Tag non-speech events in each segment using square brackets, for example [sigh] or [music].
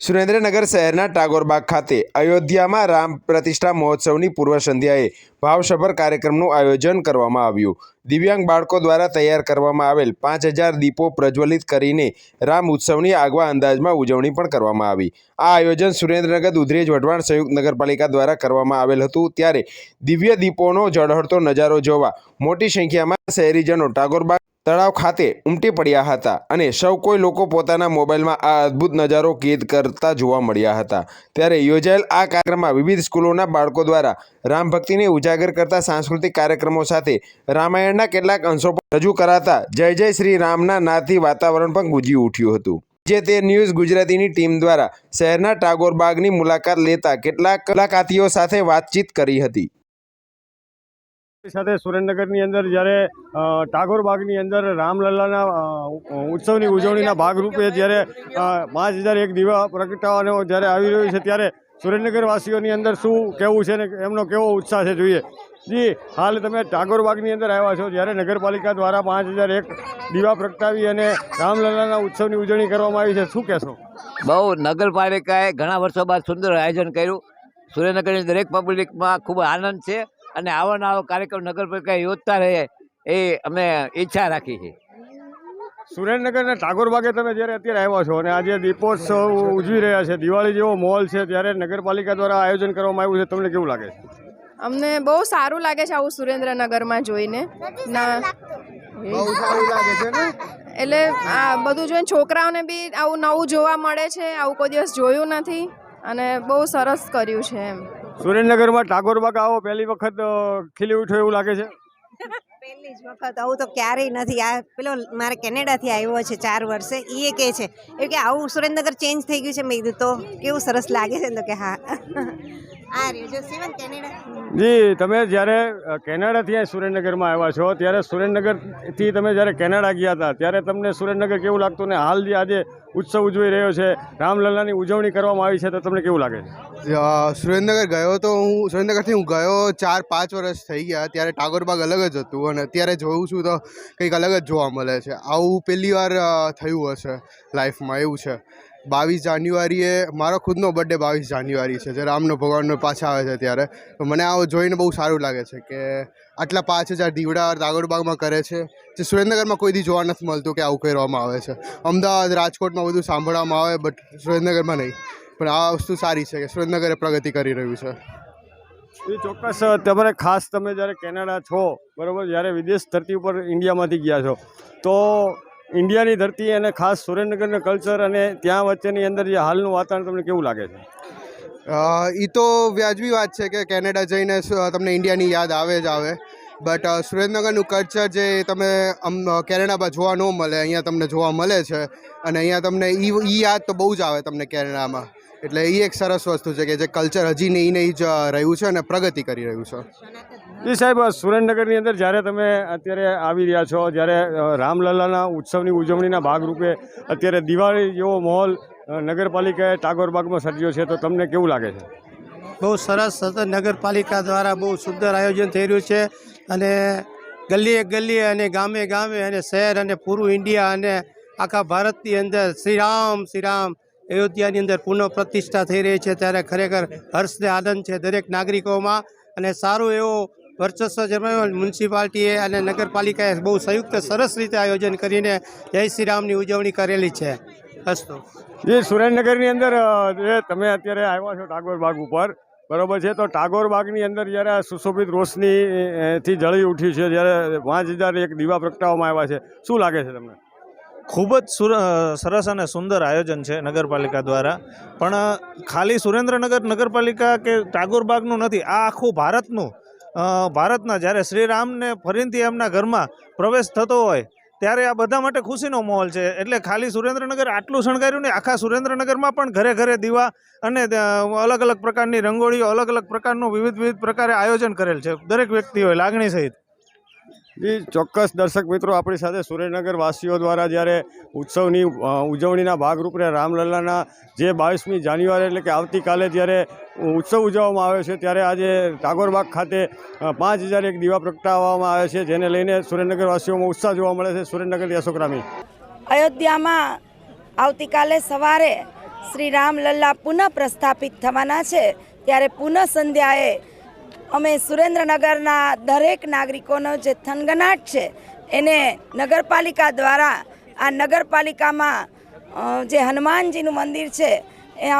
સુરેન્દ્રનગર શહેરના ટાગોરબાગ ખાતે અયોધ્યામાં રામ પ્રતિષ્ઠા મહોત્સવની પૂર્વ સંધ્યાએ ભાવસભર કાર્યક્રમનું આયોજન કરવામાં આવ્યું. દિવ્યાંગ બાળકો દ્વારા તૈયાર કરવામાં આવેલ પાંચ હજાર દીપો પ્રજ્વલિત કરીને રામ ઉત્સવની આગવા અંદાજમાં ઉજવણી પણ કરવામાં આવી. આ આયોજન સુરેન્દ્રનગર દુધરેજ વઢવાણ સંયુક્ત નગરપાલિકા દ્વારા કરવામાં આવેલ હતું. ત્યારે દિવ્ય દીપોનો ઝળહળતો નજારો જોવા મોટી સંખ્યામાં શહેરીજનો ટાગોરબાગ તળાવ ખાતે ઉમટી પડ્યા હતા અને સૌ કોઈ લોકો પોતાના મોબાઈલમાં આ અદ્ભુત નજારો કેદ કરતા જોવા મળ્યા હતા. ત્યારે યોજાયેલ આ કાર્યક્રમમાં વિવિધ સ્કૂલોના બાળકો દ્વારા રામ ભક્તિને ઉજાગર કરતા સાંસ્કૃતિક કાર્યક્રમો સાથે રામાયણના કેટલાક અંશો રજૂ કરાતા જય જય શ્રી રામના નાથી વાતાવરણ પણ ગુંજી ઉઠ્યું હતું. જે તે ન્યૂઝ ગુજરાતીની ટીમ દ્વારા શહેરના ટાગોર બાગની મુલાકાત લેતા કેટલાક કલાકાતીઓ સાથે વાતચીત કરી હતી. સાથે સુરેન્દ્રનગરની અંદર જ્યારે ટાગોર બાગની અંદર રામલલ્લાના ઉત્સવની ઉજવણીના ભાગરૂપે જ્યારે પાંચ હજાર એક દીવા પ્રગટાવવાનો જ્યારે આવી રહ્યું છે ત્યારે સુરેન્દ્રનગરવાસીઓની અંદર શું કહેવું છે ને એમનો કેવો ઉત્સાહ છે જોઈએ. જી, હાલ તમે ટાગોર બાગની અંદર આવ્યા છો જ્યારે નગરપાલિકા દ્વારા પાંચ હજાર એક દીવા પ્રગટાવી અને રામલલ્લાના ઉત્સવની ઉજવણી કરવામાં આવી છે, શું કહેશો? બહુ નગરપાલિકાએ ઘણા વર્ષો બાદ સુંદર આયોજન કર્યું. સુરેન્દ્રનગરની દરેક પબ્લિકમાં ખૂબ આનંદ છે. અને આવો ને આવો કાર્યક્રમ નગરપાલિકા યોજતા રહે એ અમે ઈચ્છા રાખી છે. સુરેન્દ્રનગરના ટાગોર બાગે તમે જ્યારે અત્યારે આવ્યા છો અને આજે દીપોત્સવ ઉજવી રહ્યા છે દિવાળી જેવો મોલ છે ત્યારે નગરપાલિકા દ્વારા આયોજન કરવામાં આવ્યું છે તમને કેવું લાગે છે? અમને બહુ સારું લાગે છે આવું સુરેન્દ્રનગરમાં જોઈને. ના? એટલે આ બધું જોઈને છોકરાઓને બી આવું નવું જોવા મળે છે આવું કોઈ દિવસ જોયું નથી અને બહુ સરસ કર્યું છે એમ. સુરેન્દ્રનગરમાં ટાગોર બાગ આવો પહેલી વખત ખીલી ઉઠ્યો એવું લાગે છે? [laughs] પહેલી જ વખત. આવું તો ક્યારેય નથી. આ પેલો મારે કેનેડાથી આવ્યો છે ચાર વર્ષે. એ કહે છે એ કે આવું સુરેન્દ્રનગર ચેન્જ થઈ ગયું છે. મેં કીધું તો કેવું સરસ લાગે છે? તો કે હા. [laughs] આ રહ્યો કેનેડા. જી તમે જ્યારે કેનેડાથી અહીં સુરેન્દ્રનગરમાં આવ્યા છો ત્યારે સુરેન્દ્રનગરથી તમે જ્યારે કેનેડા ગયા હતા ત્યારે તમને સુરેન્દ્રનગર કેવું લાગતું ને? હાલ જે આજે ઉત્સવ ઉજવી રહ્યો છે. રામલલ્લાની ઉજવણી કરવામાં આવી છે તો તમને કેવું લાગે છે? સુરેન્દ્રનગર ગયો તો હું, સુરેન્દ્રનગરથી હું ગયો ચાર, પાંચ વર્ષ થઈ ગયા. ત્યારે ટાગોરબાગ અલગ જ હતું અને અત્યારે જોઉં છું તો કંઈક અલગ જ જોવા મળે છે. આવું પહેલી વાર થયું હશે લાઈફમાં એવું છે. બાવીસ જાન્યુઆરીએ, મારો ખુદનો બર્થડે બાવીસ જાન્યુઆરી છે, જે રામનો ભગવાનનો પાછા આવે છે ત્યારે. તો મને આવો જોઈને બહુ સારું લાગે છે કે આટલા પાંચ હજાર દીવડા ટાગોરબાગમાં કરે છે, જે સુરેન્દ્રનગરમાં કોઈ દી જોવા નથી મળતું કે આવું કરવામાં આવે છે. અમદાવાદ, રાજકોટમાં બધું સાંભળવામાં આવે બટ સુરેન્દ્રનગરમાં નહીં. પણ આ વસ્તુ સારી છે કે સુરેન્દ્રનગર પ્રગતિ કરી રહ્યું છે. એ ચોક્કસ તમારે ખાસ તમે જ્યારે કેનેડા છો, બરાબર, જ્યારે વિદેશ ધરતી ઉપર ઇન્ડિયામાંથી ગયા છો, તો ઇન્ડિયાની ધરતી અને ખાસ સુરેન્દ્રનગરના કલ્ચર અને ત્યાં વચ્ચેની અંદર જે હાલનું વાતાવરણ તમને કેવું લાગે છે? એ તો વ્યાજબી વાત છે કે કેનેડા જઈને તમને ઇન્ડિયાની યાદ આવે જ આવે. બટ સુરેન્દ્રનગરનું કલ્ચર જે તમે કેનેડામાં જોવા ન મળે, અહીંયા તમને જોવા મળે છે. અને અહીંયા તમને એ યાદ તો બહુ જ આવે તમને કેનેડામાં. એટલે એ એક સરસ વસ્તુ છે કે જે કલ્ચર હજી નહીં નહીં જ રહ્યું છે અને પ્રગતિ કરી રહ્યું છે. જી સાહેબ સુરેન્દ્રનગરની અંદર જ્યારે તમે અત્યારે આવી રહ્યા છો, જ્યારે રામલલ્લાના ઉત્સવની ઉજવણીના ભાગરૂપે અત્યારે દિવાળી જેવો માહોલ નગરપાલિકાએ ટાગોર બાગમાં સર્જ્યો છે, તો તમને કેવું લાગે છે? બહુ સરસ નગરપાલિકા દ્વારા બહુ સુંદર આયોજન થઈ રહ્યું છે અને ગલીએ ગલીએ અને ગામે ગામે અને શહેર અને પૂરું ઇન્ડિયા અને આખા ભારતની અંદર શ્રીરામ શ્રીરામ અયોધ્યાની અંદર પુનઃ પ્રતિષ્ઠા થઈ રહી છે. ત્યારે ખરેખર હર્ષને આનંદ છે દરેક નાગરિકોમાં અને સારું એવું વર્ચસ્વ જમાવ્યું. મ્યુનિસિપાલિટીએ અને નગરપાલિકાએ બહુ સંયુક્ત સરસ રીતે આયોજન કરીને જય શ્રીરામની ઉજવણી કરેલી છે. અસ્તુ. જે સુરેન્દ્રનગરની અંદર જે તમે અત્યારે આવ્યા છો ટાગોર બાગ ઉપર બરોબર છે તો ટાગોર બાગની અંદર જ્યારે આ સુશોભિત રોશનીથી જળી ઉઠી છે જ્યારે પાંચ હજાર એક દીવા પ્રગટાવવામાં આવ્યા છે શું લાગે છે તમને? ખૂબ જ સુર સરસ અને સુંદર આયોજન છે નગરપાલિકા દ્વારા. પણ ખાલી સુરેન્દ્રનગર નગરપાલિકા કે ટાગોરબાગનું નથી આ આખું ભારતનું ભારતના જ્યારે શ્રીરામને ફરીથી એમના ઘરમાં પ્રવેશ થતો હોય, ત્યારે આ બધા માટે ખુશીનો માહોલ છે. એટલે ખાલી સુરેન્દ્રનગર આટલું શણગાર્યું નહીં, આખા સુરેન્દ્રનગરમાં પણ ઘરે ઘરે દીવા અને અલગ અલગ પ્રકારની રંગોળીઓ, અલગ અલગ પ્રકારનું વિવિધ વિવિધ પ્રકારે આયોજન કરેલ છે. દરેક વ્યક્તિઓએ લાગણી સહિત. જી, ચોક્કસ દર્શક મિત્રો, આપણી સાથે સુરેન્દ્રનગર વાસીઓ દ્વારા જ્યારે ઉત્સવની ઉજવણીના ભાગરૂપે રામલલ્લાના જે બાવીસમી જાન્યુઆરી એટલે કે આવતીકાલે જ્યારે ઉત્સવ ઉજવવામાં આવે છે, ત્યારે આજે ટાગોરબાગ ખાતે પાંચ હજાર એક દીવા પ્રગટાવવામાં આવે છે, જેને લઈને સુરેન્દ્રનગરવાસીઓમાં ઉત્સાહ જોવા મળે છે. સુરેન્દ્રનગર યશોગ્રામી અયોધ્યામાં આવતીકાલે સવારે શ્રી રામલલ્લા પુનઃ પ્રસ્થાપિત થવાના છે, ત્યારે પુનઃ સંધ્યાએ અમે સુરેન્દ્રનગરના દરેક નાગરિકોનો જે થનગનાટ છે, એને નગરપાલિકા દ્વારા, આ નગરપાલિકામાં જે હનુમાનજીનું મંદિર છે એ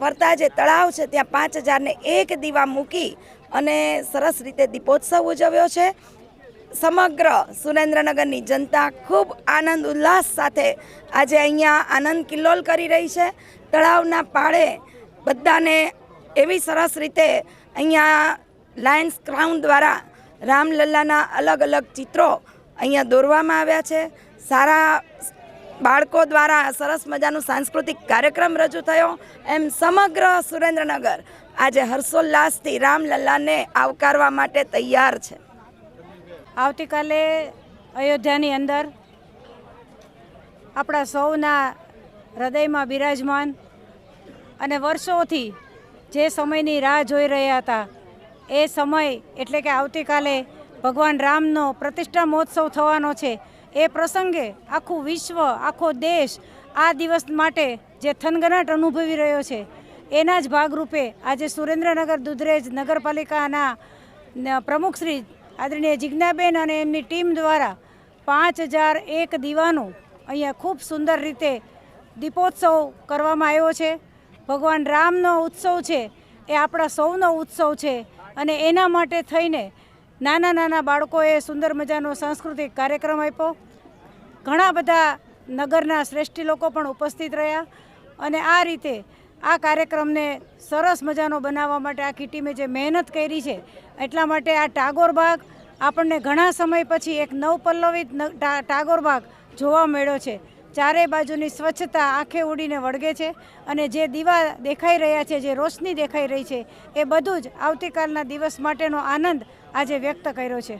ફરતા જે તળાવ છે, ત્યાં પાંચ હજારને એક દીવા મૂકી અને સરસ રીતે દીપોત્સવ ઉજવ્યો છે. સમગ્ર સુરેન્દ્રનગરની જનતા ખૂબ આનંદ ઉલ્લાસ સાથે આજે અહીંયા આનંદ કિલ્લોલ કરી રહી છે. તળાવના પાળે બધાને એવી સરસ રીતે અહીંયા લાયન્સ ક્રાઉન દ્વારા રામલલ્લાના અલગ અલગ ચિત્રો અહીંયા દોરવામાં આવ્યા છે. સારા બાળકો દ્વારા સરસ મજાનું સાંસ્કૃતિક કાર્યક્રમ રજૂ થયો. એમ સમગ્ર સુરેન્દ્રનગર આજે હર્ષોલ્લાસથી રામલલ્લાને આવકારવા માટે તૈયાર છે. આવતીકાલે અયોધ્યાની અંદર આપણા સૌના હૃદયમાં બિરાજમાન અને વર્ષોથી જે સમયની રાહ જોઈ રહ્યા હતા. એ સમય એટલે કે આવતીકાલે ભગવાન રામનો પ્રતિષ્ઠા મહોત્સવ થવાનો છે. એ પ્રસંગે આખું વિશ્વ, આખો દેશ આ દિવસ માટે જે થનગનાટ અનુભવી રહ્યો છે. એના જ ભાગરૂપે આજે સુરેન્દ્રનગર દુધરેજ નગરપાલિકાના પ્રમુખશ્રી આદરણીય જિજ્ઞાબેન અને એમની ટીમ દ્વારા પાંચ હજાર એક દીવાનું અહીંયા ખૂબ સુંદર રીતે દીપોત્સવ કરવામાં આવ્યો છે. ભગવાન રામનો ઉત્સવ છે, એ આપણા સૌનો ઉત્સવ છે અને એના માટે થઈને નાના નાના બાળકોએ સુંદર મજાનો સાંસ્કૃતિક કાર્યક્રમ આપ્યો. ઘણા બધા નગરના શ્રેષ્ઠી લોકો પણ ઉપસ્થિત રહ્યા અને આ રીતે આ કાર્યક્રમને સરસ મજાનો બનાવવા માટે આખી ટીમે જે મહેનત કરી છે, એટલા માટે આ ટાગોર બાગ આપણને ઘણા સમય પછી એક નવપલ્લવિત ટાગોર બાગ જોવા મળ્યો છે. ચારે બાજુની સ્વચ્છતા આંખે ઉડીને વળગે છે અને જે દીવા દેખાઈ રહ્યા છે, જે રોશની દેખાઈ રહી છે, એ બધું જ આવતીકાલના દિવસ માટેનો આનંદ આજે વ્યક્ત કર્યો છે.